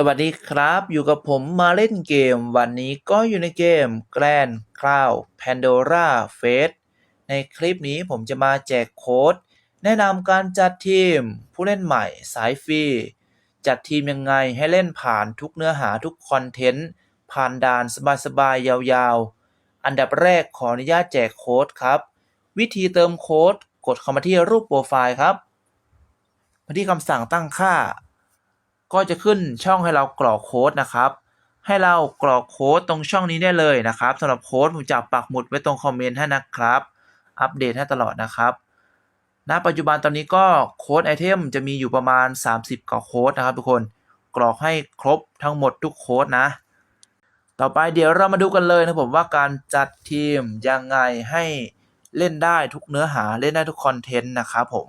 สวัสดีครับ อยู่กับผมมาเล่นเกม วันนี้ก็อยู่ในเกม Grand Cloud Pandora Fate ในคลิปนี้ผมจะมาแจกโค้ด แนะนำการจัดทีม ผู้เล่นใหม่สายฟรี จัดทีมยังไงให้เล่นผ่านทุกเนื้อหาทุกคอนเทนต์ ผ่านด่านสบายๆ ยาวๆ อันดับแรกขออนุญาตแจกโค้ดครับ วิธีเติมโค้ด กดเข้ามาที่รูปโปรไฟล์ครับมาที่คำสั่งตั้งค่า ก็จะขึ้นช่องให้เรากรอกโค้ดนะครับ ให้เรากรอกโค้ดตรงช่องนี้ได้เลยนะครับสำหรับโค้ดผมจะปักหมุดไว้ตรงคอมเมนต์ให้นะครับ อัปเดตให้ตลอดนะครับณปัจจุบันตอนนี้ก็โค้ดไอเทมจะมีอยู่ประมาณ 30กว่าโค้ดนะครับทุกคนกรอกให้ครบทั้งหมดทุกโค้ดนะ ต่อไปเดี๋ยวเรามาดูกันเลยนะผมว่าการจัดทีมยังไงให้เล่นได้ทุกเนื้อหาเล่นได้ทุกคอนเทนต์นะครับผม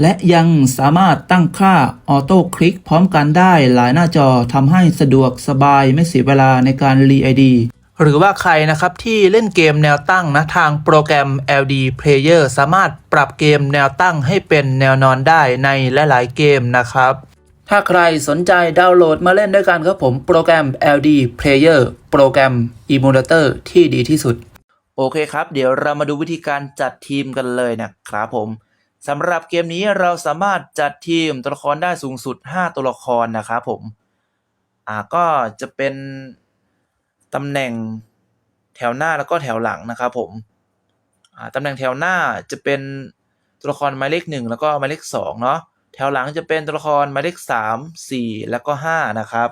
และยังสามารถตั้งค่าออโต้คลิกพร้อมกันได้หลายหน้าจอทำให้สะดวกสบายไม่เสียเวลาในการรีไอดีหรือว่าใครนะครับที่เล่นเกมแนวตั้งนะทางโปรแกรม LD Player สามารถปรับเกมแนวตั้งให้เป็นแนวนอนได้ในหลาย ๆ เกมนะครับ ถ้าใครสนใจดาวน์โหลดมาเล่นด้วยกันครับผมโปรแกรม LD Player โปรแกรม Emulator ที่ดีที่สุด โอเคครับ เดี๋ยวเรามาดูวิธีการจัดทีมกันเลยนะครับผม สำหรับเกมนี้เราสามารถจัดทีมตัวละครได้สูงสุด 5 ตัวละครนะครับผม อ่าก็จะเป็นตำแหน่งแถวหน้าแล้วก็แถวหลังนะครับผม อ่าตำแหน่งแถวหน้าจะเป็นตัวละครหมายเลขหนึ่งแล้วก็หมายเลขสองเนาะ แถวหลังจะเป็นตัวละครหมายเลขสามสี่แล้วก็ห้านะครับ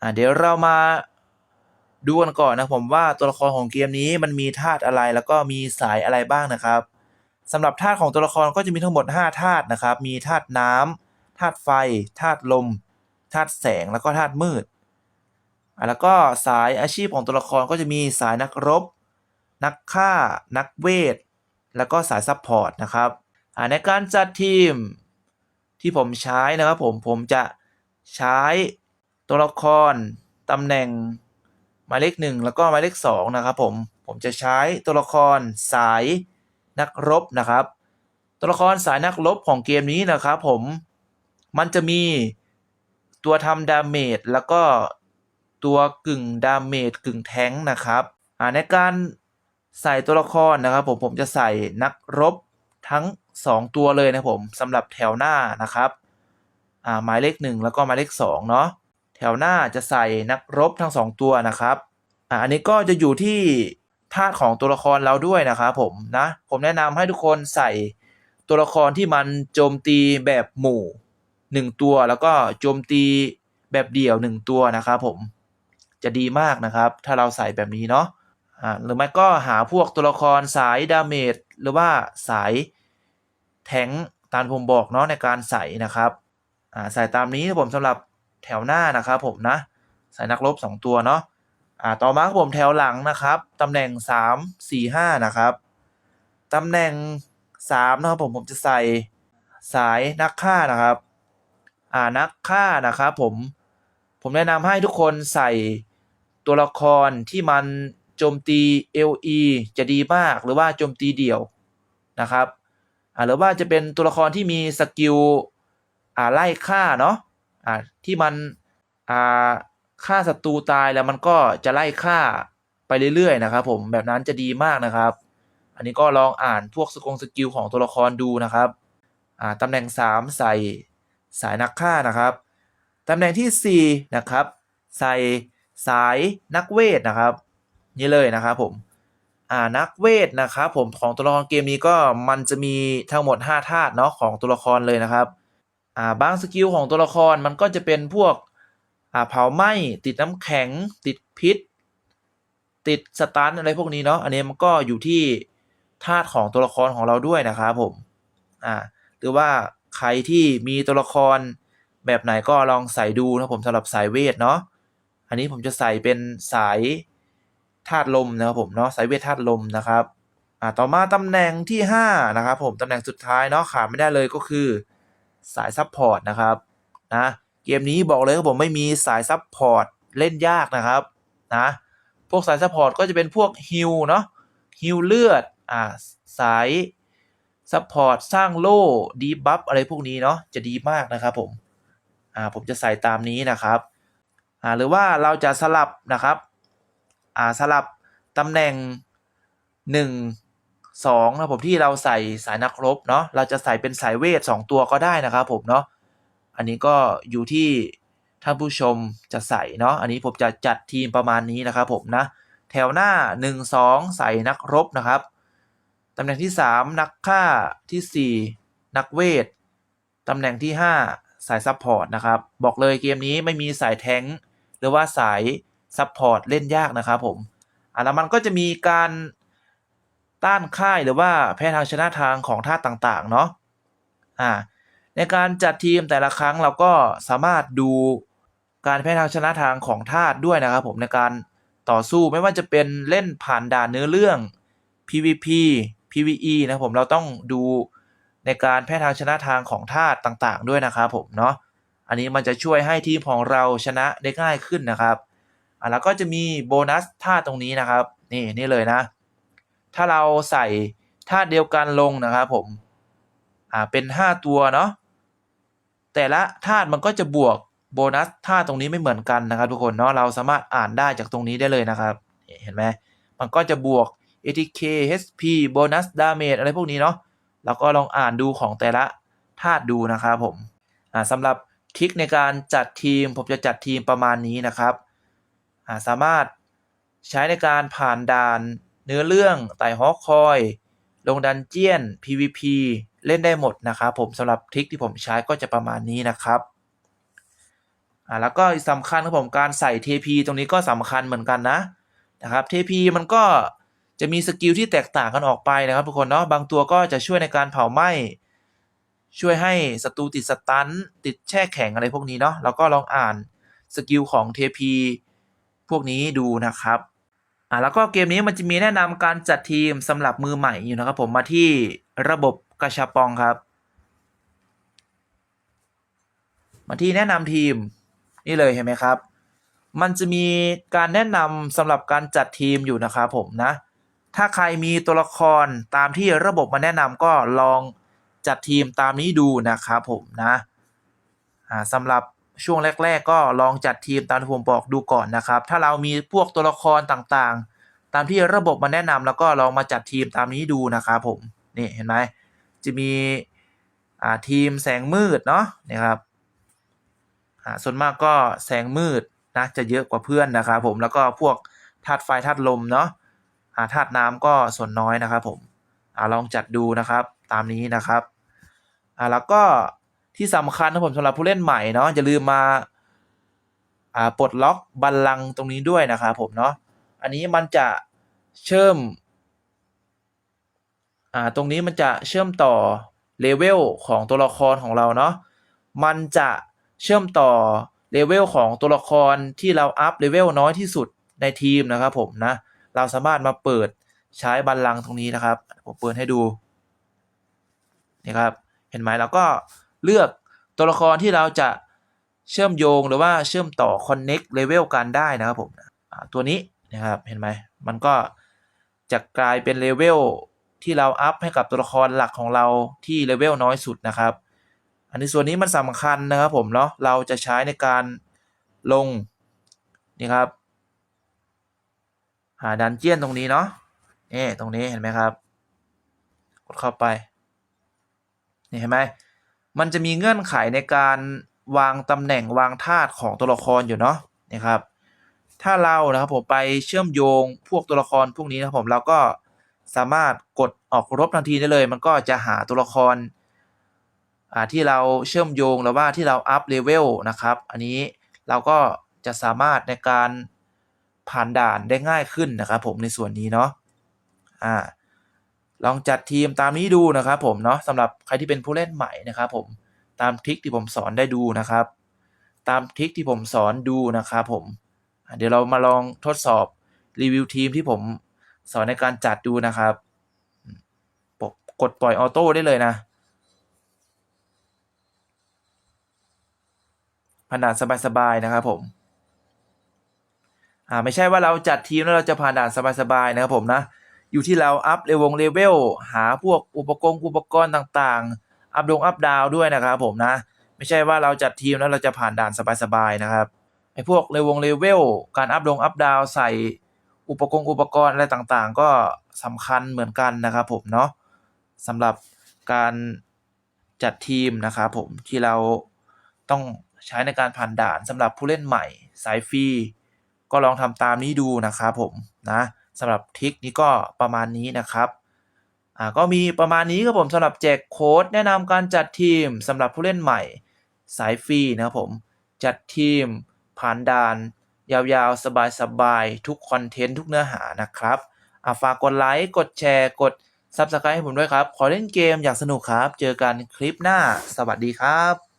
อ่าเดี๋ยวเรามาดูกันก่อนนะผมว่าตัวละครของเกมนี้มันมีธาตุอะไรแล้วก็มีสายอะไรบ้างนะครับ สำหรับธาตุของตัวละครก็จะมีทั้งหมด 5 ธาตุนะครับ มีธาตุน้ำธาตุไฟธาตุลมธาตุแสงแล้วก็ธาตุมืด แล้วก็สายอาชีพของตัวละครก็จะมีสายนักรบ นักฆ่า นักเวท แล้วก็สายซัพพอร์ตนะครับในการจัดทีมที่ผมใช้นะครับผม ผมจะใช้ตัวละครตำแหน่งหมายเลขหนึ่งแล้วก็หมายเลขสองนะครับผม ผมจะใช้ตัวละครสาย นักรบนะครับ ตัวละครสายนักรบของเกมนี้นะครับผมมันจะมีตัวทำดาเมจแล้วก็ตัวกึ่งดาเมจกึ่งแท้งนะครับในการใส่ตัวละครนะครับ ผมผมจะใส่นักรบทั้ง 2 ตัวเลยนะผมสำหรับแถวหน้านะครับหมายเลขหนึ่งแล้วก็หมายเลขสองเนาะแถวหน้าจะใส่นักรบทั้ง 2 ตัวนะครับอันนี้ก็จะอยู่ที่ ธาตุของตัวละครเราด้วยนะครับผมนะผมแนะนำให้ทุกคนใส่ตัวละครที่มันโจมตีแบบหมู่ 1 ตัวแล้วก็โจมตีแบบเดี่ยว 1 ตัวนะครับผมจะดีมากนะครับ ถ้าเราใส่แบบนี้เนาะอ่าหรือไม่ก็หาพวกตัวละครสายดาเมจหรือว่าสายแทงตามผมบอกเนาะในการใส่นะครับอ่าใส่ตามนี้ผมสำหรับแถวหน้านะครับผมนะ ใส่นักรบ 2 ตัวเนาะ อ่าต่อมาผมแถวหลังนะครับตำแหน่งสามสี่ห้านะครับตำแหน่งสามนะครับผมผมจะใส่สายนักฆ่านะครับอ่านักฆ่านะครับผมผมแนะนำให้ทุกคนใส่ตัวละครที่มันโจมตี LE จะดีมากหรือว่าโจมตีเดี่ยวนะครับอ่าหรือว่าจะเป็นตัวละครที่มีสกิลอ่าไล่ฆ่าเนาะอ่าที่มันอ่า ฆ่าศัตรูตายแล้วมันก็จะไล่ฆ่าไปเรื่อยๆนะครับ ผมแบบนั้นจะดีมากนะครับ อันนี้ก็ลองอ่านพวกสกงสกิลของตัวละครดูนะครับอ่าตำแหน่ง 3 ใส่สายนักฆ่านะครับตำแหน่งที่4นะครับใส่สายนักเวทนะครับ นี่เลยนะครับผมอ่านักเวทนะครับผมของตัวละครเกมนี้ก็มันจะมีทั้งหมด 5 ธาตุเนาะของตัวละครเลยนะครับอ่าบางสกิลของตัวละครมันก็จะเป็นพวก เผาไหม้ติดน้ำแข็ง ติดพิษ ติดสตันอะไรพวกนี้เนาะอันนี้มันก็อยู่ที่ธาตุของตัวละครของเราด้วยนะครับผมอ่าหรือว่าใครที่มีตัวละครแบบไหนก็ลองใส่ดูนะผมสำหรับสายเวทเนาะอันนี้ผมจะใส่เป็นสายธาตุลมนะครับผมเนาะสายเวทธาตุลมนะครับอ่าต่อมาตำแหน่งที่ 5 นะครับผมตำแหน่งสุดท้ายเนาะขาดไม่ได้เลยก็คือสายซัพพอร์ตนะครับนะ เกมนี้บอกเลยว่าผมไม่มีสายซัพพอร์ตเล่นยากนะครับนะพวกสายซัพพอร์ตก็จะเป็นพวกฮิลเนาะฮิลเลือดอ่าสายซัพพอร์ตสร้างโล่ดีบัฟอะไรพวกนี้เนาะจะดีมากนะครับผมอ่าผมจะใส่ตามนี้นะครับอ่าหรือว่าเราจะสลับนะครับอ่าสลับตำแหน่งหนึ่งสองนะผมที่เราใส่สายนักรบเนาะเราจะใส่เป็นสายเวทสองตัวก็ได้นะครับผมเนาะ อันนี้ก็อยู่ที่ท่านผู้ชมจะใส่เนาะ อันนี้ผมจะจัดทีมประมาณนี้นะครับผมนะ แถวหน้า 1 2 ใส่นักรบนะครับ ตำแหน่งที่ 3 นักฆ่าทีสี่4 นักเวท ตำแหน่งที่ 5 สายซัพพอร์ตนะครับ บอกเลยเกมนี้ไม่มีสายแทงหรือว่าสายซัพพอร์ตเล่นยากนะครับผมอะแล้วมันก็จะมีการต้านค่ายหรือว่าแพ้ทางชนะทางของท่าตุต่างๆ เนาะ อ่า ในการจัดทีมแต่ละครั้งเราก็สามารถดูการแพ้ทางชนะทางของธาตุด้วยนะครับผมในการต่อสู้ไม่ว่าจะเป็นเล่นผ่านด่านเนื้อเรื่อง PVP PVE นะผมเราต้องดูในการแพ้ทางชนะทางของธาตุต่างๆ ด้วยนะครับผมเนาะอันนี้มันจะช่วยให้ทีมของเราชนะได้ง่ายขึ้นนะครับอะแล้วก็จะมีโบนัสธาตุตรงนี้นะครับนี่นี่เลยนะ ถ้าเราใส่ธาตุเดียวกันลงนะครับผมอ่าเป็น 5 ตัวเนาะ แต่ละธาตุมันก็จะบวกโบนัสธาตุตรงนี้ไม่เหมือนกันนะครับ ทุกคนเนาะเราสามารถอ่านได้จากตรงนี้ได้เลยนะครับเห็นไหมมันก็จะบวก ATK HP โบนัสดาเมจอะไรพวกนี้เนาะเราก็ลองอ่านดูของแต่ละธาตุดูนะครับผมสำหรับทริคในการจัดทีมผมจะจัดทีมประมาณนี้นะครับสามารถใช้ในการผ่านด่านเนื้อเรื่องไต่ฮอคคอย ลงดันเจียน PVP เล่นได้หมดนะครับผมสำหรับทริคที่ผมใช้ก็จะประมาณนี้นะครับอ่าแล้วก็สำคัญครับผมการใส่ TP ตรงนี้ก็สำคัญเหมือนกันนะนะครับ TP มันก็จะมีสกิลที่แตกต่างกันออกไปนะครับทุกคนเนาะบางตัวก็จะช่วยในการเผาไหม้ช่วยให้ศัตรูติดสตันติดแช่แข็งอะไรพวกนี้เนาะแล้วก็ลองอ่านสกิลของ TP พวกนี้ดูนะครับ อ่าแล้วก็เกมนี้มันจะมีแนะนำการจัดทีมสำหรับมือใหม่อยู่นะครับผมมาที่ระบบกระชับปองครับ มาที่แนะนำทีมนี่เลยเห็นไหมครับ มันจะมีการแนะนำสำหรับการจัดทีมอยู่นะครับผมนะ ถ้าใครมีตัวละครตามที่ระบบมาแนะนำก็ลองจัดทีมตามนี้ดูนะครับผมนะอ่าสำหรับ ช่วงแรก ๆ ก็ลองจัดทีมตามที่ผมบอกดูก่อนนะครับ ถ้าเรามีพวกตัวละครต่างๆ ตามที่ระบบมาแนะนำแล้วก็ลองมาจัดทีมตามนี้ดูนะครับผมนี่เห็นไหมจะมีอ่าทีมแสงมืดเนาะนี่ครับอ่าส่วนมากก็แสงมืดนะจะเยอะกว่าเพื่อนนะครับผมแล้วก็พวกธาตุไฟธาตุลมเนาะอ่าธาตุน้ำก็ส่วนน้อยนะครับผมอ่าลองจัดดูนะครับตามนี้นะครับอ่าแล้วก็ ที่สำคัญนะผมสำหรับผู้เล่นใหม่เนาะอย่าลืมมาอ่าปลดล็อกบัลลังก์ตรงนี้ด้วยนะครับผมเนาะอันนี้มันจะเชื่อมอ่าตรงนี้มันจะเชื่อมต่อเลเวลของตัวละครของเราเนาะมันจะเชื่อมต่อเลเวลของตัวละครที่เราอัพเลเวลน้อยที่สุดในทีมนะครับผมนะเราสามารถมาเปิดใช้บัลลังก์ตรงนี้นะครับ ผมเปิดให้ดูนี่ครับเห็นไหมเราก็ เลือกตัวละครที่เราจะเชื่อมโยงหรือว่าเชื่อมต่อ connect level กันได้นะครับผมตัวนี้นะครับเห็นไหมมันก็จะกลายเป็นเลเวลที่เราอัพให้กับตัวละครหลักของเราที่เลเวลน้อยสุดนะครับ อันนี้ส่วนนี้มันสำคัญนะครับผมเนาะเราจะใช้ในการลงนี่ครับ หาดันเจียนตรงนี้เนาะนี่ตรงนี้เห็นไหมครับ กดเข้าไป นี่เห็นไหม มันจะมีเงื่อนไขในการวางตำแหน่งวางธาตุของตัวละครอยู่เนาะนี่ครับ ถ้าเรานะครับผมไปเชื่อมโยงพวกตัวละครพวกนี้นะครับผมเราก็สามารถกดออกรบทันทีได้เลย มันก็จะหาตัวละครอ่าที่เราเชื่อมโยงหรือว่าที่เราอัพเลเวลนะครับ อันนี้เราก็จะสามารถในการผ่านด่านได้ง่ายขึ้นนะครับผมในส่วนนี้เนาะอ่า ลองจัดทีมตามนี้ดูนะครับผมเนาะสำหรับใครที่เป็นผู้เล่นใหม่นะครับผมตามทริคที่ผมสอนได้ดูนะครับ ตามทริคที่ผมสอนดูนะครับผมเดี๋ยวเรามาลองทดสอบรีวิวทีมที่ผมสอนในการจัดดูนะครับปกกดปล่อยออโต้ได้เลยนะผ่านด่านสบายๆนะครับผมอ่าไม่ใช่ว่าเราจัดทีมแล้วเราจะผ่านด่านสบายๆนะครับผมนะ อยู่ที่เราอัพเลวงเลเวลหาพวกอุปกรณ์อุปกรณ์ต่างๆ อัพดงอัพดาวด้วยนะครับผมนะ ไม่ใช่ว่าเราจัดทีมแล้วเราจะผ่านด่านสบายๆนะครับไอ้พวกเลวงเลเวลการอัพดงอัพดาวใส่อุปกรณ์อุปกรณ์อะไรต่างๆ ก็สำคัญเหมือนกันนะครับผมเนาะสำหรับการจัดทีมนะครับผมที่เราต้องใช้ในการผ่านด่านสำหรับผู้เล่นใหม่ สายฟรีก็ลองทำตามนี้ดูนะครับผมนะ สำหรับทริคนี้ก็ประมาณนี้นะครับอ่าก็มีประมาณนี้ครับผมสำหรับแจกโค้ดแนะนำการจัดทีมสำหรับผู้เล่นใหม่ สายฟรีนะครับผมจัดทีม ผ่านด่าน ยาวๆ สบายๆ ทุกคอนเทนต์ทุกเนื้อหานะครับอาฝากกดไลค์ กดแชร์ กด Subscribe ให้ผมด้วยครับ ขอเล่นเกมอยางสนุกครับ เจอกันคลิปหน้า สวัสดีครับ